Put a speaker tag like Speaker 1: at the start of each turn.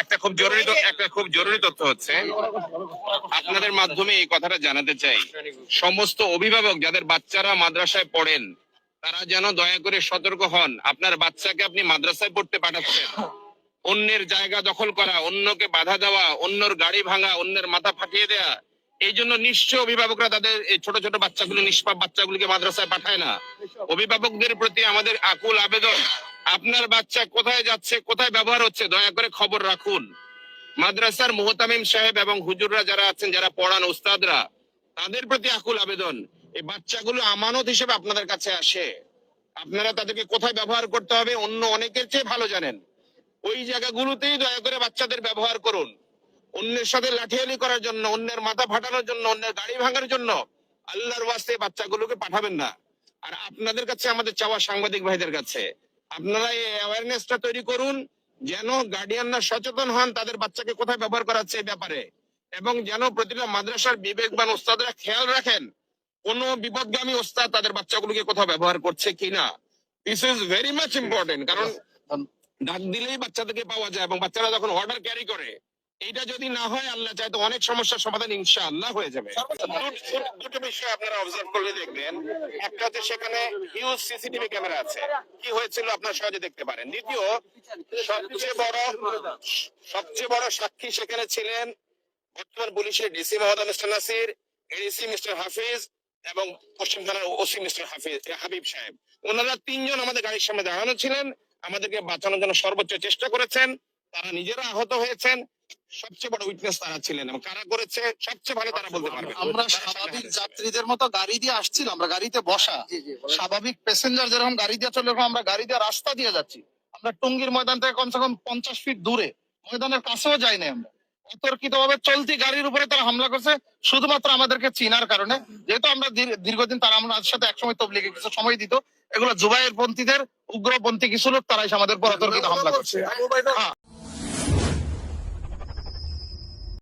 Speaker 1: একটা খুব জরুরি একটা খুব জরুরি তথ্য হচ্ছে। আপনাদের মাধ্যমে এই কথাটা জানাতে চাই। সমস্ত অভিভাবক যাদের বাচ্চারা মাদ্রাসায় পড়েন তারা যেন দয়া করে সতর্ক হন। আপনার বাচ্চাকে আপনি মাদ্রাসায় পড়তে পাঠাচ্ছেন। অন্যের জায়গা দখল করা অন্যকে বাধা দেওয়া অন্যর গাড়ি ভাঙা অন্যের মাথা ফাটিয়ে দেয়া এই জন্য নিশ্চয় অভিভাবকরা তাদের এই ছোট ছোট বাচ্চাগুলো নিষ্পাপ বাচ্চাগুলোকে মাদ্রাসায় পাঠায় না। অভিভাবকদের প্রতি আমাদের আকুল আবেদন। আপনার বাচ্চা কোথায় যাচ্ছে, কোথায় ব্যবহার হচ্ছে, দয়া করে খবর রাখুন। মাদ্রাসার মোহতামিম সাহেব এবং হুজুররা যারা আছেন, যারা পড়ান, উস্তাদরা, তাদের প্রতি আকুল আবেদন। এই বাচ্চাগুলো আমানত হিসেবে আপনাদের কাছে আসে। আপনারা তাদেরকে কোথায় ব্যবহার করতে হবে, অন্য অনেকের চেয়ে ভালো জানেন। ওই জায়গাগুলোতেই দয়া করে বাচ্চাদের ব্যবহার করুন। অন্যের সাথে লাঠিয়ালি করার জন্য, অন্যের মাথা ফাটানোর জন্য, অন্যের গাড়ি ভাঙার জন্য আল্লাহর ওয়াস্তে বাচ্চাগুলোকে পাঠাবেন না। আর আপনাদের কাছে আমাদের চাওয়া সাংবাদিক ভাইদের কাছে আপনারা এই অ্যাওয়ারনেসটা তৈরি করুন যেন গার্ডিয়ানরা সচেতন হন তাদের বাচ্চাকে কোথায় ব্যবহার করাচ্ছে এই ব্যাপারে। এবং যেন প্রতিটা মাদ্রাসার বিবেকবান ওস্তাদরা খেয়াল রাখেন কোন বিপদগামী ওস্তাদ তাদের বাচ্চাগুলোকে কোথাও ব্যবহার করছে কিনা। This is very much important কারণ ডাক দিলেই বাচ্চাদেরকে পাওয়া যায় এবং বাচ্চারা যখন অর্ডার ক্যারি করে এইটা যদি না হয়, আল্লাহ চাই তো অনেক সমস্যার সমাধান ইনশাআল্লাহ হয়ে যাবে। দুটো- বিষয় আপনারা অবজার্ভ করলে দেখবেন। একটা হচ্ছে সেখানে হিউজ সিসিটিভি ক্যামেরা আছে। কি হয়েছিল আপনারা সহজে দেখতে পারেন। দ্বিতীয়, সবচেয়ে বড় সবচেয়ে বড় সাক্ষী সেখানে ছিলেন বর্তমান পুলিশের ডিসি মহোদয় mister Nasir ADC mister Hafiz এবং পশ্চিম থানার ওসি মিস্টার হাফিজ হাবিব সাহেব। ওনারা তিনজন আমাদের গাড়ির সামনে দাঁড়ানো ছিলেন। আমাদেরকে বাঁচানোর জন্য সর্বোচ্চ চেষ্টা করেছেন। তারা নিজেরা আহত হয়েছেন। সবচেয়ে বড় উইটনেস তারা ছিলেন এবং কারা করেছে সবচেয়ে ভালো তারা বলতে পারবে।
Speaker 2: আমরা স্বাভাবিক যাত্রীদের মতো গাড়ি দিয়ে আসছিলাম আমরা গাড়িতে বসা। স্বাভাবিক প্যাসেঞ্জার যেরকম গাড়ি দিয়ে চলে আমরা গাড়ি দিয়ে রাস্তা দিয়ে যাচ্ছি। আমরা টঙ্গীর ময়দান থেকে কমসে কম পঞ্চাশ ফিট দূরে ময়দানের কাছেও যাই নাই আমরা। অতর্কিত ভাবে চলতি গাড়ির উপরে তারা হামলা করছে শুধুমাত্র আমাদেরকে চিনার কারণে। যেহেতু আমরা দীর্ঘদিন তারা আমাদের সাথে একসময় তবলিগে কিছু সময় দিত এগুলো জুবাইয়ের পন্থীদের উগ্রপন্থী কিছু লোক তারা আমাদের উপর অতর্কিত হামলা করছে। হ্যাঁ।